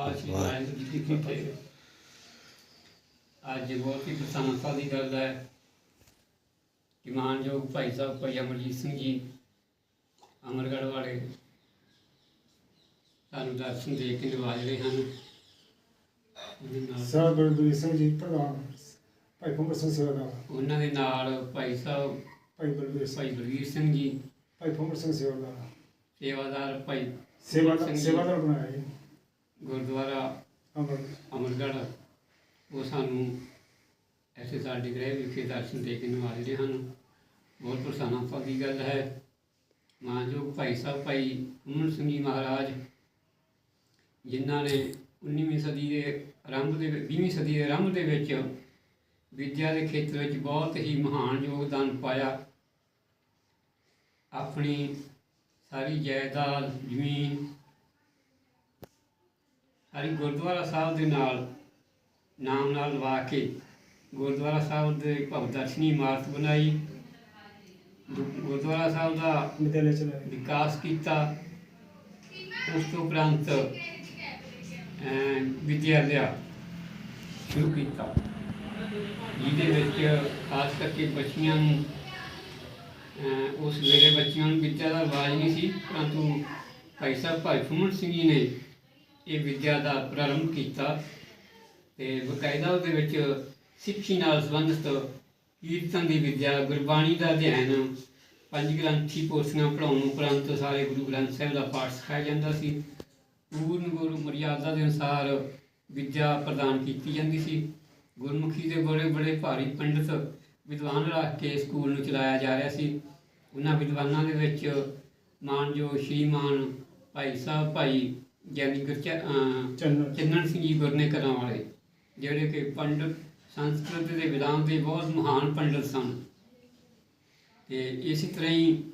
ਸ੍ਰੀ ਵਾਹਿਗੁਰੂ ਜੀ ਕੀ ਫਤਿਹ ਅੱਜ ਬਹੁਤ ਹੀ ਪ੍ਰਸੰਨਤਾ ਦੀ ਗੱਲ ਹੈ ਕਿ ਮਾਨਯੋਗ ਭਾਈ ਸਾਹਿਬ ਭਾਈ ਅਮਰਜੀਤ ਸਿੰਘ ਜੀ ਅਮਰਗੜ੍ਹ ਵਾਲੇ ਸਾਨੂੰ ਦਰਸ਼ਨ ਦੇ ਕੇ ਨਿਵਾਜ ਰਹੇ ਹਨ। ਸਰ ਗੁਰਦੁਆਰਾ ਸਿੰਘ ਜੀ ਪ੍ਰਧਾਨ ਭਾਈ ਕੁੰਭਰ ਸਿੰਘ ਸੇਵਾਦਾਰ ਉਹਨਾਂ ਦੇ ਨਾਲ ਭਾਈ ਸਾਹਿਬ ਭਾਈ ਬਲਵੀਰ ਭਾਈ ਬਲਵੀਰ ਸਿੰਘ ਜੀ। ਭਾਈ ਕੁੰਭਰ ਸਿੰਘ ਸੇਵਾਦਾਰ ਸੇਵਾਦਾਰ ਭਾਈ ਸੇਵਾਦਾਰ ਸੇਵਾਦਾਰ ਬਣਾਇਆ ਗੁਰਦੁਆਰਾ ਅਮਰ ਅਮਰਗੜ੍ਹ ਉਹ ਸਾਨੂੰ ਐਸੇ ਸਾਡੇ ਗ੍ਰਹਿ ਵਿਖੇ ਦਰਸ਼ਨ ਦੇ ਕੇ ਨਿਵਾਜ ਰਹੇ ਹਨ। ਬਹੁਤ ਪ੍ਰਸੰਨਤਾ ਦੀ ਗੱਲ ਹੈ। ਮਾਨਯੋਗ ਭਾਈ ਸਾਹਿਬ ਭਾਈ ਅਮਨ ਸਿੰਘ ਜੀ ਮਹਾਰਾਜ ਜਿਨ੍ਹਾਂ ਨੇ 19ਵੀਂ ਸਦੀ ਦੇ ਆਰੰਭ ਦੇ 20ਵੀਂ ਸਦੀ ਦੇ ਆਰੰਭ ਦੇ ਵਿੱਚ ਵਿਦਿਆ ਦੇ ਖੇਤਰ ਵਿੱਚ ਬਹੁਤ ਹੀ ਮਹਾਨ ਯੋਗਦਾਨ ਪਾਇਆ। ਆਪਣੀ ਸਾਰੀ ਜਾਇਦਾਦ ਜ਼ਮੀਨ ਸਾਰੀ ਗੁਰਦੁਆਰਾ ਸਾਹਿਬ ਦੇ ਨਾਲ ਨਾਮ ਨਾਲ ਲਵਾ ਕੇ ਗੁਰਦੁਆਰਾ ਸਾਹਿਬ ਦੇ ਭਵ ਦਰਸ਼ਨੀ ਇਮਾਰਤ ਬਣਾਈ। ਗੁਰਦੁਆਰਾ ਸਾਹਿਬ ਦਾ ਵਿਦਿਆਲਿਆ ਚਲਾਇਆ ਵਿਕਾਸ ਕੀਤਾ। ਉਸ ਤੋਂ ਉਪਰੰਤ ਵਿਦਿਆਲਿਆ ਸ਼ੁਰੂ ਕੀਤਾ। ਜਿਹਦੇ ਵਿੱਚ ਖਾਸ ਕਰਕੇ ਬੱਚੀਆਂ ਨੂੰ ਉਸ ਵੇਲੇ ਬੱਚੀਆਂ ਨੂੰ ਵਿਦਿਆ ਦਾ ਰਿਵਾਜ ਨਹੀਂ ਸੀ ਪਰੰਤੂ ਭਾਈ ਸਾਹਿਬ ਭਾਈ ਫੁੰਮਣ ਸਿੰਘ ਜੀ ਨੇ ਇਹ ਵਿਦਿਆ ਦਾ ਪ੍ਰਾਰੰਭ ਕੀਤਾ ਤੇ ਬਕਾਇਦਾ ਉਹਦੇ ਵਿੱਚ ਸਿੱਖੀ ਨਾਲ ਸੰਬੰਧਿਤ ਕੀਰਤਨ ਦੀ ਵਿਦਿਆ, ਗੁਰਬਾਣੀ ਦਾ ਅਧਿਐਨ, ਪੰਜ ਗ੍ਰੰਥੀ ਪੋਥੀਆਂ ਪੜਾਉਣ ਉਪਰੰਤ ਸਾਰੇ ਗੁਰੂ ਗ੍ਰੰਥ ਸਾਹਿਬ ਦਾ ਪਾਠ ਸਿਖਾਇਆ ਜਾਂਦਾ ਸੀ। ਪੂਰਨ ਗੁਰੂ ਮਰਿਆਦਾ ਦੇ ਅਨੁਸਾਰ ਵਿਦਿਆ ਪ੍ਰਦਾਨ ਕੀਤੀ ਜਾਂਦੀ ਸੀ। ਗੁਰਮੁਖੀ ਦੇ ਬੜੇ ਬੜੇ ਭਾਰੀ ਪੰਡਿਤ ਵਿਦਵਾਨ ਰੱਖ ਕੇ ਸਕੂਲ ਨੂੰ ਚਲਾਇਆ ਜਾ ਰਿਹਾ ਸੀ। ਉਹਨਾਂ ਵਿਦਵਾਨਾਂ ਦੇ ਵਿੱਚ ਮਾਨਯੋਗ ਸ਼੍ਰੀਮਾਨ ਭਾਈ ਸਾਹਿਬ, ਭਾਈ ਗਿਆਨੀ ਗੁਰਚ ਅਹ ਚੰਨ ਚੰਨਣ ਸਿੰਘ ਜੀ ਗੁਰਨੇ ਕਲਾਂ ਵਾਲੇ ਜਿਹੜੇ ਕਿ ਪੰਡਤ ਸੰਸਕ੍ਰਿਤ ਦੇ ਵਿਦਾਂ ਦੇ ਬਹੁਤ ਮਹਾਨ ਪੰਡਤ ਸਨ। ਤੇ ਇਸੇ ਤਰ੍ਹਾਂ ਹੀ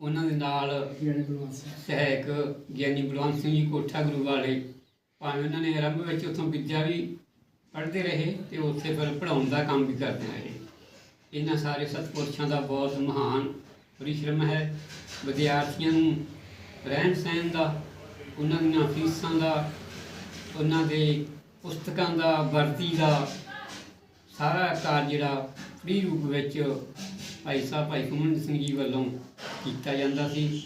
ਉਹਨਾਂ ਦੇ ਨਾਲ ਗਿਆਨੀ ਗੁਰਮਤ ਸਿੰਘ। ਸਹਾਇਕ ਗਿਆਨੀ ਬਲਵੰਤ ਸਿੰਘ ਜੀ ਕੋਠਾ ਗੁਰੂ ਵਾਲੇ ਭਾਵੇਂ ਉਹਨਾਂ ਨੇ ਆਰੰਭ ਵਿੱਚ ਉੱਥੋਂ ਵਿਦਿਆ ਵੀ ਪੜ੍ਹਦੇ ਰਹੇ ਤੇ ਉੱਥੇ ਫਿਰ ਪੜ੍ਹਾਉਣ ਦਾ ਕੰਮ ਵੀ ਕਰਦੇ ਰਹੇ। ਇਹਨਾਂ ਸਾਰੇ ਸਤਪੁਰਸ਼ਾਂ ਦਾ ਬਹੁਤ ਮਹਾਨ ਪਰਿਸ਼ਰਮ ਹੈ। ਵਿਦਿਆਰਥੀਆਂ ਨੂੰ ਰਹਿਣ ਸਹਿਣ ਦਾ ਉਹਨਾਂ ਦੀਆਂ ਫੀਸਾਂ ਦਾ, ਉਹਨਾਂ ਦੇ ਪੁਸਤਕਾਂ ਦਾ ਵਰਤੀ ਦਾ ਸਾਰਾ ਕਾਰਜ ਜਿਹੜਾ ਫ੍ਰੀ ਰੂਪ ਵਿੱਚ ਭਾਈ ਸਾਹਿਬ, ਭਾਈ ਕੁਮਨ ਸਿੰਘ ਜੀ ਵੱਲੋਂ ਕੀਤਾ ਜਾਂਦਾ ਸੀ।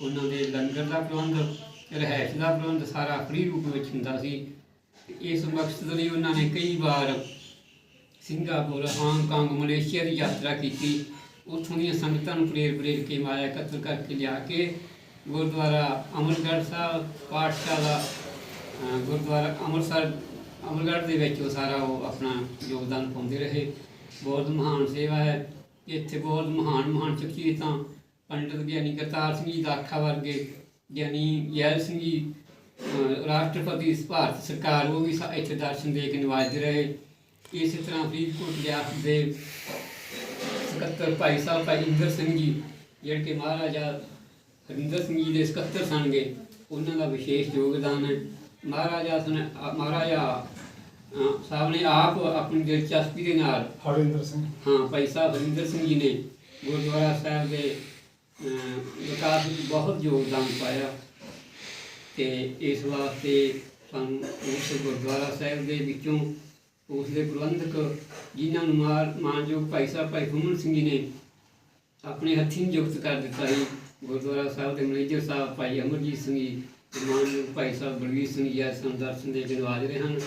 ਉਹਨਾਂ ਦੇ ਲੰਗਰ ਦਾ ਪ੍ਰਬੰਧ ਰਹਿائش ਦਾ ਪ੍ਰਬੰਧ ਸਾਰਾ ਫ੍ਰੀ ਰੂਪ ਵਿੱਚ ਹੁੰਦਾ ਸੀ। ਇਸ ਮਕਸਦ ਲਈ ਉਹਨਾਂ ਨੇ ਕਈ ਵਾਰ ਸਿੰਗਾਪੁਰ ਹਾਂਗਕਾਂਗ ਮਲੇਸ਼ੀਆ ਦੀ ਯਾਤਰਾ ਕੀਤੀ। ਉੱਥੋਂ ਦੀਆਂ ਸੰਗਤਾਂ ਨੂੰ ਪ੍ਰੇਰ ਪ੍ਰੇਰ ਕੇ ਮਾਇਆ ਕਤਲ ਕਰਕੇ ਲਿਆ ਕੇ ਗੁਰਦੁਆਰਾ ਅਮਰਗੜ੍ਹ ਸਾਹਿਬ, ਪਾਠਸ਼ਾਲਾ, ਅਹ ਗੁਰਦੁਆਰਾ ਅੰਮ੍ਰਿਤਸਰ ਅਮਰਗੜ੍ਹ ਦੇ ਵਿੱਚ ਉਹ ਸਾਰਾ ਉਹ ਆਪਣਾ ਯੋਗਦਾਨ ਪਾਉਂਦੇ ਰਹੇ। ਬਹੁਤ ਮਹਾਨ ਸੇਵਾ ਹੈ। ਇੱਥੇ ਬਹੁਤ ਮਹਾਨ ਮਹਾਨ ਸ਼ਖਸੀਅਤਾਂ, ਪੰਡਿਤ ਗਿਆਨੀ ਕਰਤਾਰ ਸਿੰਘ ਜੀ, ਦਾਖਾ ਵਰਗੇ ਗਿਆਨੀ ਯੈਲ ਸਿੰਘ ਜੀ ਰਾਸ਼ਟਰਪਤੀ ਭਾਰਤ ਸਰਕਾਰ, ਉਹ ਵੀ ਸਾ- ਇੱਥੇ ਦਰਸ਼ਨ ਦੇ ਕੇ ਨਿਵਾਜਦੇ ਰਹੇ। ਇਸੇ ਤਰ੍ਹਾਂ ਫਰੀਦਕੋਟ ਗਿਆਸ ਦੇ ਸਕੱਤਰ ਭਾਈ ਸਾਹਿਬ, ਭਾਈ ਇੰਦਰ ਸਿੰਘ ਜੀ, ਜਿਹੜੇ ਕਿ ਮਹਾਰਾਜਾ ਹਰਿੰਦਰ ਸਿੰਘ ਜੀ ਦੇ ਸਕੱਤਰ ਸਨਗੇ ਉਹਨਾਂ ਦਾ ਵਿਸ਼ੇਸ਼ ਯੋਗਦਾਨ ਹੈ। ਮਹਾਰਾਜਾ ਸਨ ਮਹਾਰਾਜਾ ਸਾਹਿਬ ਨੇ ਆਪ ਆਪਣੀ ਦਿਲਚਸਪੀ ਦੇ ਨਾਲ ਹਰਿੰਦਰ ਸਿੰਘ। ਹਾਂ ਭਾਈ ਸਾਹਿਬ ਹਰਿੰਦਰ ਸਿੰਘ ਜੀ ਨੇ ਗੁਰਦੁਆਰਾ ਸਾਹਿਬ ਦੇ ਵਿਕਾਸ ਵਿੱਚ ਬਹੁਤ ਯੋਗਦਾਨ ਪਾਇਆ ਤੇ ਇਸ ਵਾਸਤੇ ਸਾਨੂੰ ਉਸ ਗੁਰਦੁਆਰਾ ਸਾਹਿਬ ਦੇ ਵਿੱਚੋਂ ਉਸ ਦੇ ਪ੍ਰਬੰਧਕ ਜਿਨ੍ਹਾਂ ਨੂੰ ਮਾਨਯੋਗ ਭਾਈ ਸਾਹਿਬ ਭਾਈ ਫੁੰਮਣ ਸਿੰਘ ਜੀ ਨੇ ਆਪਣੇ ਹੱਥੀਂ ਨਿਯੁਕਤ ਕਰ ਦਿੱਤਾ ਸੀ। ਗੁਰਦੁਆਰਾ ਸਾਹਿਬ ਦੇ ਮੈਨੇਜਰ ਸਾਹਿਬ ਭਾਈ ਅਮਰਜੀਤ ਸਿੰਘ ਜੀ ਮਾਨਯੋਗ ਭਾਈ ਸਾਹਿਬ ਬਲਵੀਰ ਸਿੰਘ ਜੀ, ਅੱਜ ਸਾਨੂੰ ਦਰਸ਼ਨ ਦੇ ਕੇ ਨਵਾਜ ਰਹੇ ਹਨ।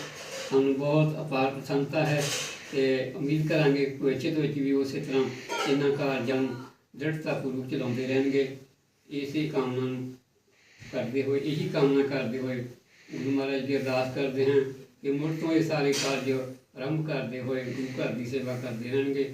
ਸਾਨੂੰ ਬਹੁਤ ਅਪਾਰ ਪ੍ਰਸੰਨਤਾ ਹੈ ਤੇ ਉਮੀਦ ਕਰਾਂਗੇ ਭਵਿੱਖ ਦੇ ਵਿੱਚ ਵੀ ਉਸੇ ਤਰ੍ਹਾਂ ਇਹਨਾਂ ਕਾਰਜਾਂ ਨੂੰ ਦ੍ਰਿੜਤਾਪੂਰਵਕ ਚਲਾਉਂਦੇ ਰਹਿਣਗੇ। ਇਸੇ ਕਾਮਨਾ ਨੂੰ ਕਰਦੇ ਹੋਏ, ਇਹੀ ਕਾਮਨਾ ਕਰਦੇ ਹੋਏ ਗੁਰੂ ਮਹਾਰਾਜ ਦੀ ਅਰਦਾਸ ਕਰਦੇ ਹਾਂ ਕਿ ਮੁੜ ਤੋਂ ਇਹ ਸਾਰੇ ਕਾਰਜ ਆਰੰਭ ਕਰਦੇ ਹੋਏ ਗੁਰੂ ਘਰ ਦੀ ਸੇਵਾ ਕਰਦੇ ਰਹਿਣਗੇ।